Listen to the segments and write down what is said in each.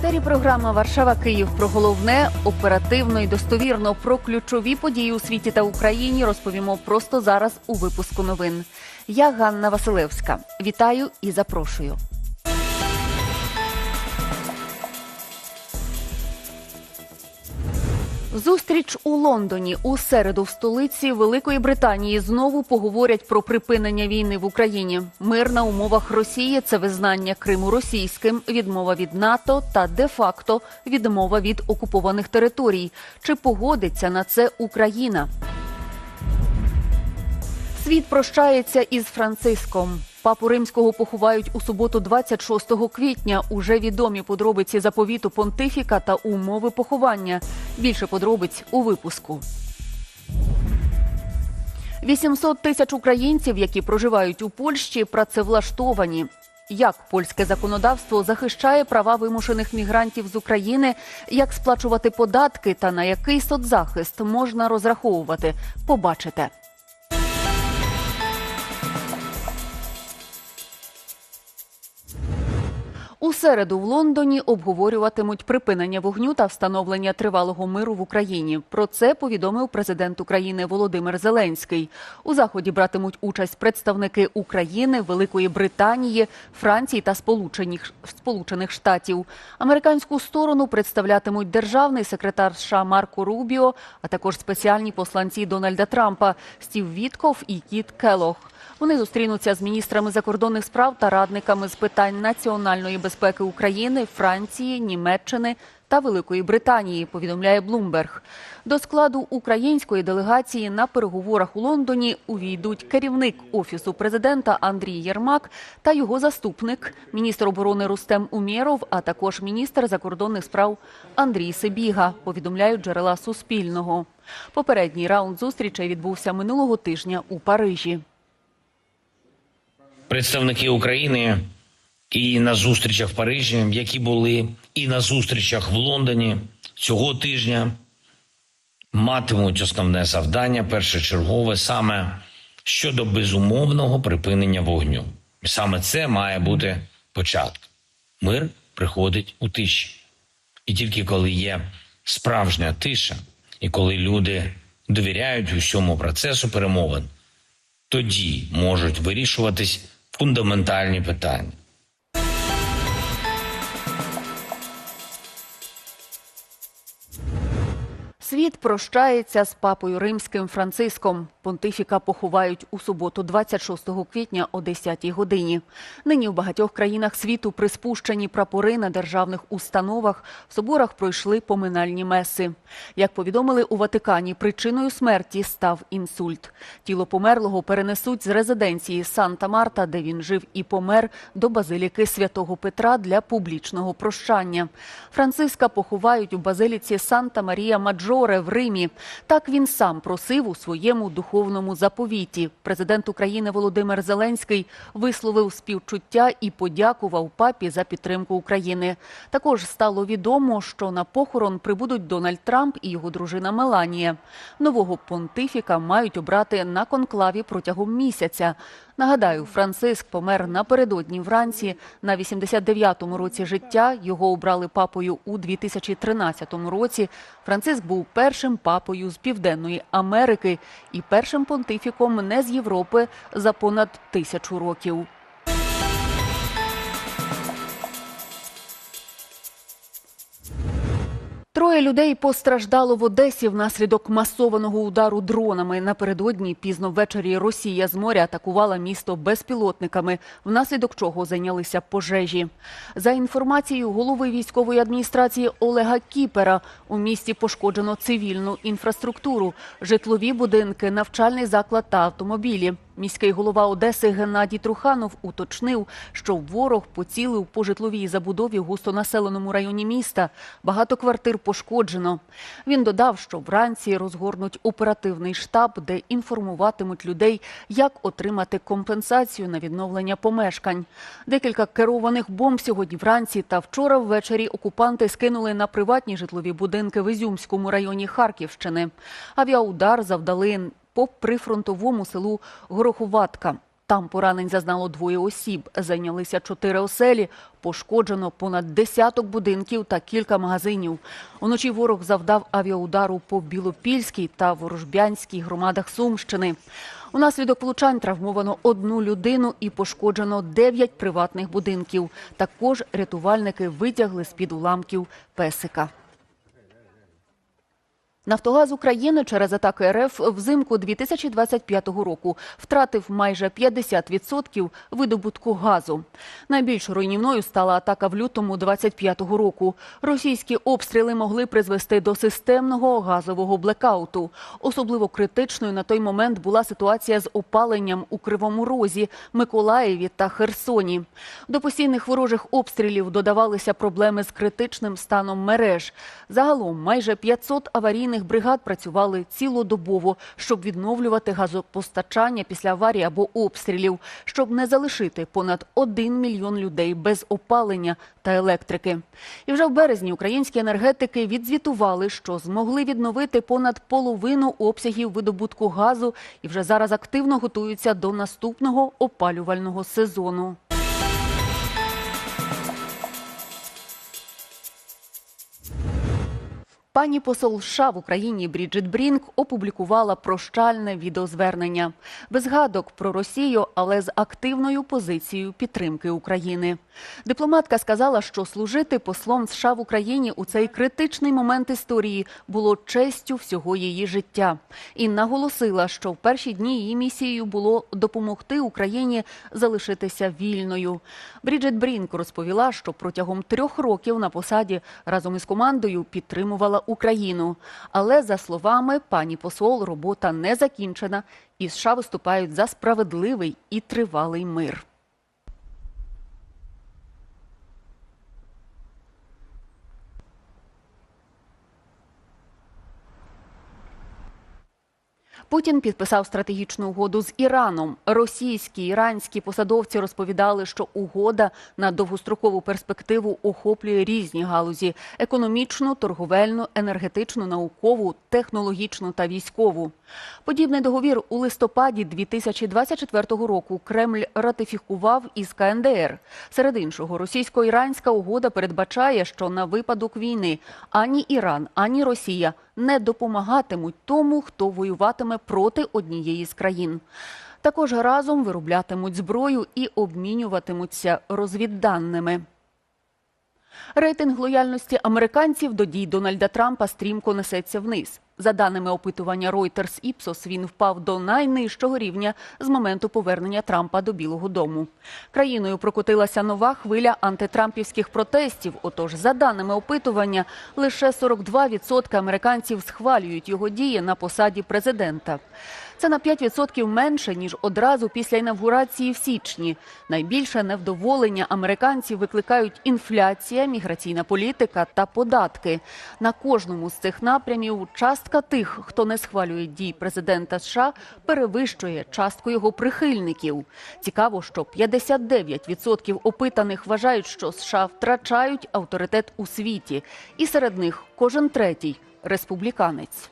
етері програма Варшава Київ про головне оперативно і достовірно про ключові події у світі та Україні розповімо просто зараз у випуску новин. Я Ганна Василевська. Вітаю і запрошую. Зустріч у Лондоні у середу в столиці Великої Британії знову поговорять про припинення війни в Україні. Мир на умовах Росії це визнання Криму російським, відмова від НАТО та де-факто відмова від окупованих територій. Чи погодиться на це Україна? Світ прощається із Франциском. Папу римського поховають у суботу, 26 квітня. Уже відомі подробиці заповіту понтифіка та умови поховання. Більше подробиць у випуску. 800 тисяч українців, які проживають у Польщі, працевлаштовані. Як польське законодавство захищає права вимушених мігрантів з України, як сплачувати податки та на який соцзахист можна розраховувати? Побачите. У середу в Лондоні обговорюватимуть припинення вогню та встановлення тривалого миру в Україні. Про це повідомив президент України Володимир Зеленський. У заході братимуть участь представники України, Великої Британії, Франції та Сполучених, Сполучених Штатів. Американську сторону представлятимуть державний секретар США Марко Рубіо, а також спеціальні посланці Дональда Трампа Стів Вітков і Кіт Келох. Вони зустрінуться з міністрами закордонних справ та радниками з питань національної безпеки України, Франції, Німеччини та Великої Британії. Повідомляє Блумберг. До складу української делегації на переговорах у Лондоні увійдуть керівник офісу президента Андрій Єрмак та його заступник, міністр оборони Рустем Умєров, а також міністр закордонних справ Андрій Сибіга. Повідомляють джерела Суспільного. Попередній раунд зустрічей відбувся минулого тижня у Парижі. представники України і на зустрічах в Парижі, які були і на зустрічах в Лондоні цього тижня, матимуть основне завдання першочергове саме щодо безумовного припинення вогню. І Саме це має бути початком. Мир приходить у тиші. І тільки коли є справжня тиша, і коли люди довіряють усьому процесу перемовин, тоді можуть вирішуватись фундаментальні питання. Світ прощається з папою римським Франциском. Понтифіка поховають у суботу, 26 квітня о 10 годині. Нині в багатьох країнах світу приспущені прапори на державних установах. В соборах пройшли поминальні меси. Як повідомили у Ватикані, причиною смерті став інсульт. Тіло померлого перенесуть з резиденції Санта-Марта, де він жив і помер, до базиліки святого Петра для публічного прощання. Франциска поховають у базиліці Санта Марія Маджоре в Римі. Так він сам просив у своєму духовному заповіті. Президент України Володимир Зеленський висловив співчуття і подякував папі за підтримку України. Також стало відомо, що на похорон прибудуть Дональд Трамп і його дружина Меланія. Нового понтифіка мають обрати на конклаві протягом місяця. Нагадаю, Франциск помер напередодні вранці на 89-му році життя. Його обрали папою у 2013 році. Франциск був першим папою з Південної Америки і першим понтифіком не з Європи за понад тисячу років. Троє людей постраждало в Одесі внаслідок масованого удару дронами. Напередодні пізно ввечері Росія з моря атакувала місто безпілотниками, внаслідок чого зайнялися пожежі. За інформацією голови військової адміністрації Олега Кіпера, у місті пошкоджено цивільну інфраструктуру, житлові будинки, навчальний заклад та автомобілі. Міський голова Одеси Геннадій Труханов уточнив, що ворог поцілив по житловій забудові в густонаселеному районі міста. Багато квартир пошкоджено. Він додав, що вранці розгорнуть оперативний штаб, де інформуватимуть людей, як отримати компенсацію на відновлення помешкань. Декілька керованих бомб сьогодні вранці та вчора ввечері окупанти скинули на приватні житлові будинки в Ізюмському районі Харківщини. Авіаудар завдали по прифронтовому селу Гороховатка. Там поранень зазнало двоє осіб. Зайнялися чотири оселі. Пошкоджено понад десяток будинків та кілька магазинів. Уночі ворог завдав авіаудару по Білопільській та Ворожбянській громадах Сумщини. Унаслідок влучань травмовано одну людину і пошкоджено дев'ять приватних будинків. Також рятувальники витягли з-під уламків песика. Нафтогаз України через атаки РФ взимку 2025 року втратив майже 50% видобутку газу. Найбільш руйнівною стала атака в лютому 2025 року. Російські обстріли могли призвести до системного газового блекауту. Особливо критичною на той момент була ситуація з опаленням у Кривому Розі, Миколаєві та Херсоні. До постійних ворожих обстрілів додавалися проблеми з критичним станом мереж. Загалом майже 500 аварійних бригад працювали цілодобово, щоб відновлювати газопостачання після аварії або обстрілів, щоб не залишити понад 1 мільйон людей без опалення та електрики. І вже в березні українські енергетики відзвітували, що змогли відновити понад половину обсягів видобутку газу і вже зараз активно готуються до наступного опалювального сезону. Пані посол США в Україні Бріджит Брінк опублікувала прощальне відеозвернення без згадок про Росію, але з активною позицією підтримки України. Дипломатка сказала, що служити послом США в Україні у цей критичний момент історії було честю всього її життя, і наголосила, що в перші дні її місією було допомогти Україні залишитися вільною. Бріджит Брінк розповіла, що протягом трьох років на посаді разом із командою підтримувала Україну. Але за словами пані посол, робота не закінчена, і США виступають за справедливий і тривалий мир. Путін підписав стратегічну угоду з Іраном. Російські іранські посадовці розповідали, що угода на довгострокову перспективу охоплює різні галузі: економічну, торговельну, енергетичну, наукову, технологічну та військову. Подібний договір у листопаді 2024 року Кремль ратифікував із КНДР. Серед іншого, російсько-іранська угода передбачає, що на випадок війни ані Іран, ані Росія не допомагатимуть тому, хто воюватиме проти однієї з країн. Також разом вироблятимуть зброю і обмінюватимуться розвідданими. Рейтинг лояльності американців до дій Дональда Трампа стрімко несеться вниз. За даними опитування Reuters Ipsos, він впав до найнижчого рівня з моменту повернення Трампа до Білого Дому. Країною прокотилася нова хвиля антитрампівських протестів. Отож, за даними опитування, лише 42% американців схвалюють його дії на посаді президента. Це на 5% менше ніж одразу після інавгурації в січні. Найбільше невдоволення американців викликають інфляція, міграційна політика та податки. На кожному з цих напрямів частка тих, хто не схвалює дій президента США, перевищує частку його прихильників. Цікаво, що 59% опитаних вважають, що США втрачають авторитет у світі, і серед них кожен третій республіканець.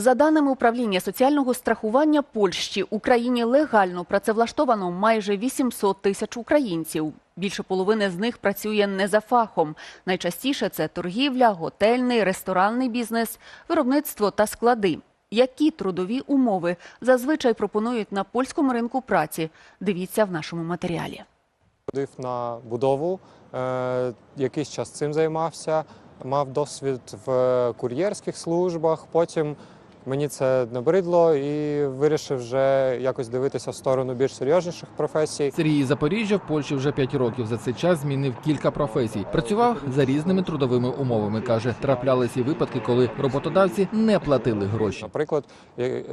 За даними управління соціального страхування Польщі, Україні легально працевлаштовано майже 800 тисяч українців. Більше половини з них працює не за фахом. Найчастіше це торгівля, готельний, ресторанний бізнес, виробництво та склади. Які трудові умови зазвичай пропонують на польському ринку праці? Дивіться в нашому матеріалі. Ходив на будову, е, якийсь час цим займався, мав досвід в кур'єрських службах. Потім мені це набридло і вирішив вже якось дивитися в сторону більш серйозніших професій. Сергій Запоріжжя в Польщі вже 5 років. За цей час змінив кілька професій. Працював за різними трудовими умовами. каже, траплялися і випадки, коли роботодавці не платили гроші. Наприклад,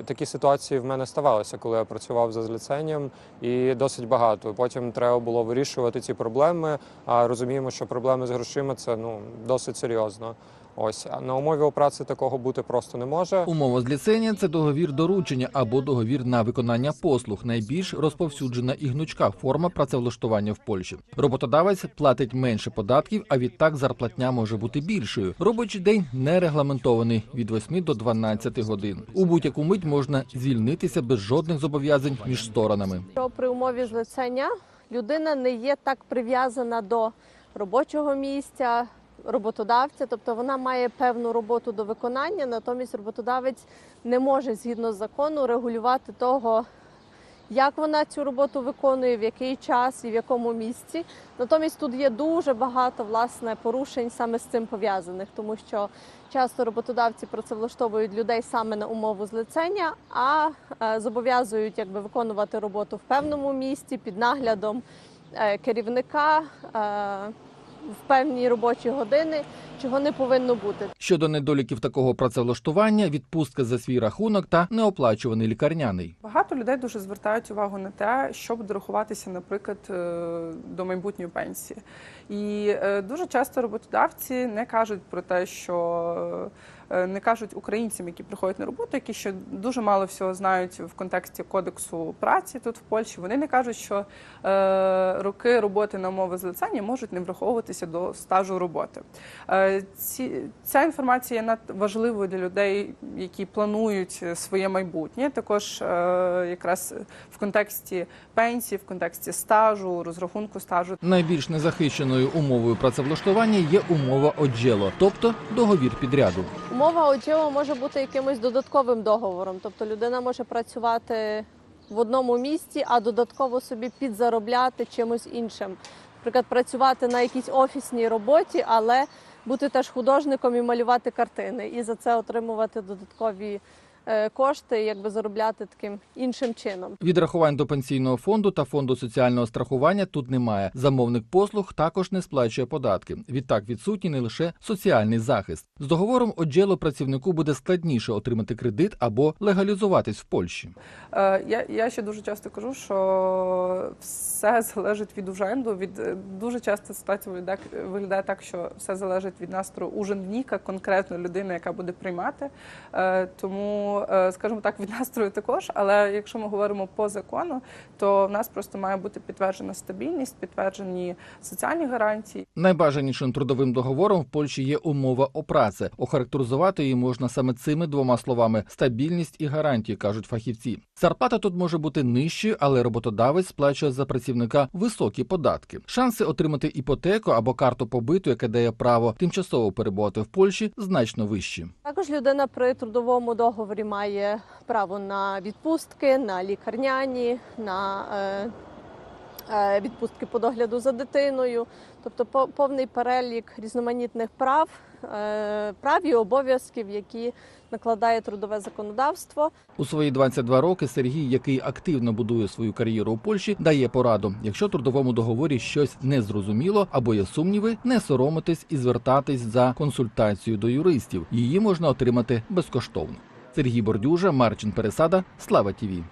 такі ситуації в мене ставалися, коли я працював за зліценням, і досить багато. Потім треба було вирішувати ці проблеми. А розуміємо, що проблеми з грошима це ну досить серйозно. Ось на умові праці такого бути просто не може. Умова зліцення – це договір доручення або договір на виконання послуг. Найбільш розповсюджена і гнучка форма працевлаштування в Польщі. Роботодавець платить менше податків, а відтак зарплатня може бути більшою. Робочий день не регламентований від 8 до 12 годин. У будь-яку мить можна звільнитися без жодних зобов'язань між сторонами. при умові злицення людина не є так прив'язана до робочого місця, роботодавця, тобто вона має певну роботу до виконання, натомість роботодавець не може згідно з закону регулювати того, як вона цю роботу виконує, в який час і в якому місці. Натомість тут є дуже багато власне порушень саме з цим пов'язаних, тому що часто роботодавці працевлаштовують людей саме на умову злицення, а е, зобов'язують якби виконувати роботу в певному місці під наглядом е, керівника е, в певні робочі години, чого не повинно бути. Щодо недоліків такого працевлаштування, відпустка за свій рахунок та неоплачуваний лікарняний. Багато людей дуже звертають увагу на те, що буде рахуватися, наприклад, е, до майбутньої пенсії. І е, дуже часто роботодавці не кажуть про те, що е, не кажуть українцям, які приходять на роботу, які ще дуже мало всього знають в контексті кодексу праці тут в Польщі. Вони не кажуть, що роки роботи на умови злицення можуть не враховуватися до стажу роботи. Ця інформація є надважливою для людей, які планують своє майбутнє. Також якраз в контексті пенсії, в контексті стажу, розрахунку стажу. Найбільш незахищеною умовою працевлаштування є умова оджело, тобто договір підряду. Умова ОДЖО може бути якимось додатковим договором, тобто людина може працювати в одному місці, а додатково собі підзаробляти чимось іншим. Наприклад, працювати на якійсь офісній роботі, але бути теж художником і малювати картини, і за це отримувати додаткові е, кошти, якби заробляти таким іншим чином. Відрахувань до пенсійного фонду та фонду соціального страхування тут немає. Замовник послуг також не сплачує податки. Відтак відсутній не лише соціальний захист. З договором оджело працівнику буде складніше отримати кредит або легалізуватись в Польщі. Е, Я, я ще дуже часто кажу, що все залежить від уженду. Від е, дуже часто ситуація виглядає, виглядає так, що все залежить від настрою ужендніка, конкретно людини, яка буде приймати. Е, Тому, е, скажімо так, від настрою також. Але якщо ми говоримо по закону, то в нас просто має бути підтверджена стабільність, підтверджені соціальні гарантії. Найбажанішим трудовим договором в Польщі є умова о праці. Охарактеризувати її можна саме цими двома словами: стабільність і гарантії, кажуть фахівці. Зарплата тут може бути нижчою, але роботодавець сплачує за працівника високі податки. Шанси отримати іпотеку або карту побиту, яке дає право тимчасово перебувати в Польщі, значно вищі. Також людина при трудовому договорі має право на відпустки, на лікарняні, на е, е, відпустки по догляду за дитиною, тобто по- повний перелік різноманітних прав, е, прав і обов'язків, які накладає трудове законодавство. У свої 22 роки Сергій, який активно будує свою кар'єру у Польщі, дає пораду: якщо трудовому договорі щось незрозуміло або є сумніви, не соромитись і звертатись за консультацією до юристів. Її можна отримати безкоштовно. Сергій Бордюжа, Марчин Пересада, Слава Тіві.